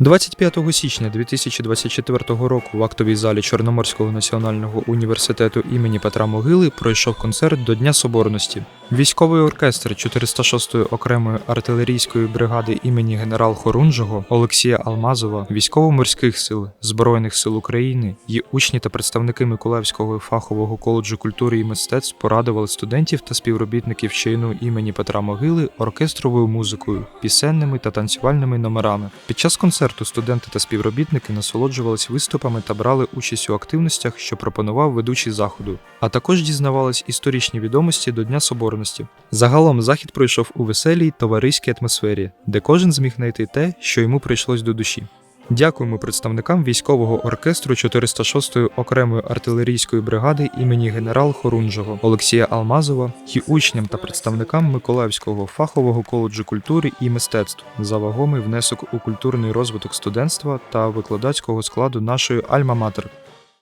25 січня 2024 року в актовій залі Чорноморського національного університету імені Петра Могили пройшов концерт до Дня Соборності. Військовий оркестр 406-ї окремої артилерійської бригади імені генерал Хорунжого Олексія Алмазова, військово-морських сил Збройних сил України, її учні та представники Миколаївського фахового коледжу культури і мистецтв порадували студентів та співробітників чину імені Петра Могили оркестровою музикою, пісенними та танцювальними номерами. Під час концерту студенти та співробітники насолоджувались виступами та брали участь у активностях, що пропонував ведучий заходу, а також дізнавались історичні відомості до Дня Соборності. Загалом захід пройшов у веселій товариській атмосфері, де кожен зміг знайти те, що йому прийшлось до душі. Дякуємо представникам військового оркестру 406-ї окремої артилерійської бригади імені генерал Хорунжого Олексія Алмазова і учням та представникам Миколаївського фахового коледжу культури і мистецтв за вагомий внесок у культурний розвиток студентства та викладацького складу нашої Альма-Матер.